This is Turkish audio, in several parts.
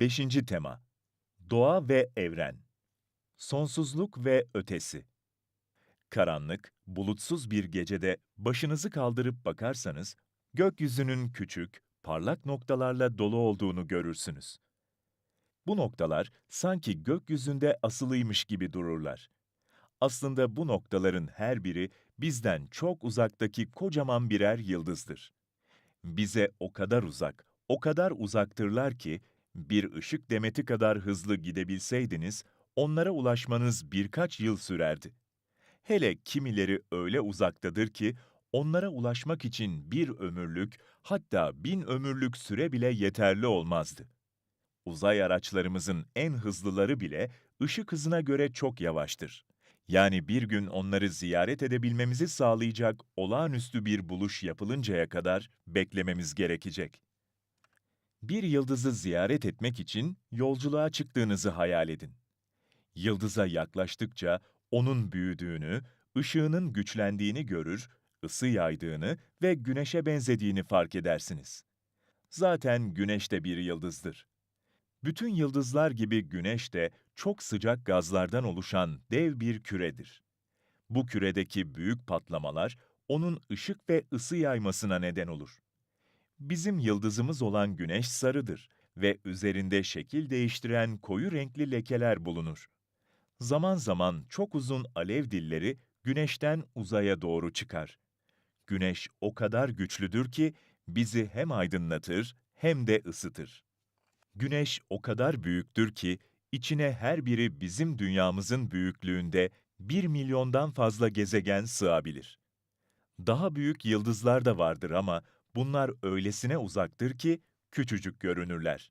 5. Tema Doğa ve Evren Sonsuzluk ve Ötesi Karanlık, bulutsuz bir gecede başınızı kaldırıp bakarsanız, gökyüzünün küçük, parlak noktalarla dolu olduğunu görürsünüz. Bu noktalar sanki gökyüzünde asılıymış gibi dururlar. Aslında bu noktaların her biri bizden çok uzaktaki kocaman birer yıldızdır. Bize o kadar uzak, o kadar uzaktırlar ki, bir ışık demeti kadar hızlı gidebilseydiniz, onlara ulaşmanız birkaç yıl sürerdi. Hele kimileri öyle uzaktadır ki, onlara ulaşmak için bir ömürlük, hatta bin ömürlük süre bile yeterli olmazdı. Uzay araçlarımızın en hızlıları bile ışık hızına göre çok yavaştır. Yani bir gün onları ziyaret edebilmemizi sağlayacak olağanüstü bir buluş yapılıncaya kadar beklememiz gerekecek. Bir yıldızı ziyaret etmek için yolculuğa çıktığınızı hayal edin. Yıldıza yaklaştıkça onun büyüdüğünü, ışığının güçlendiğini görür, ısı yaydığını ve güneşe benzediğini fark edersiniz. Zaten güneş de bir yıldızdır. Bütün yıldızlar gibi güneş de çok sıcak gazlardan oluşan dev bir küredir. Bu küredeki büyük patlamalar onun ışık ve ısı yaymasına neden olur. Bizim yıldızımız olan güneş sarıdır ve üzerinde şekil değiştiren koyu renkli lekeler bulunur. Zaman zaman çok uzun alev dilleri güneşten uzaya doğru çıkar. Güneş o kadar güçlüdür ki bizi hem aydınlatır hem de ısıtır. Güneş o kadar büyüktür ki içine her biri bizim dünyamızın büyüklüğünde bir milyondan fazla gezegen sığabilir. Daha büyük yıldızlar da vardır ama bunlar öylesine uzaktır ki küçücük görünürler.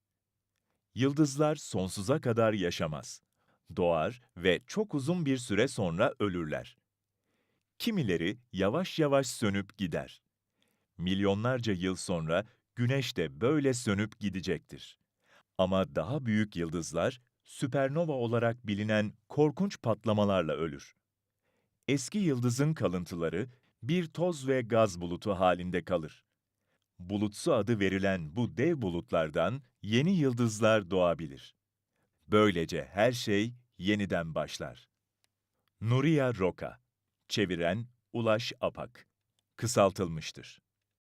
Yıldızlar sonsuza kadar yaşamaz. Doğar ve çok uzun bir süre sonra ölürler. Kimileri yavaş yavaş sönüp gider. Milyonlarca yıl sonra güneş de böyle sönüp gidecektir. Ama daha büyük yıldızlar süpernova olarak bilinen korkunç patlamalarla ölür. Eski yıldızın kalıntıları bir toz ve gaz bulutu halinde kalır. Bulutsu adı verilen bu dev bulutlardan yeni yıldızlar doğabilir. Böylece her şey yeniden başlar. Nuria Roka Çeviren Ulaş Apak Kısaltılmıştır.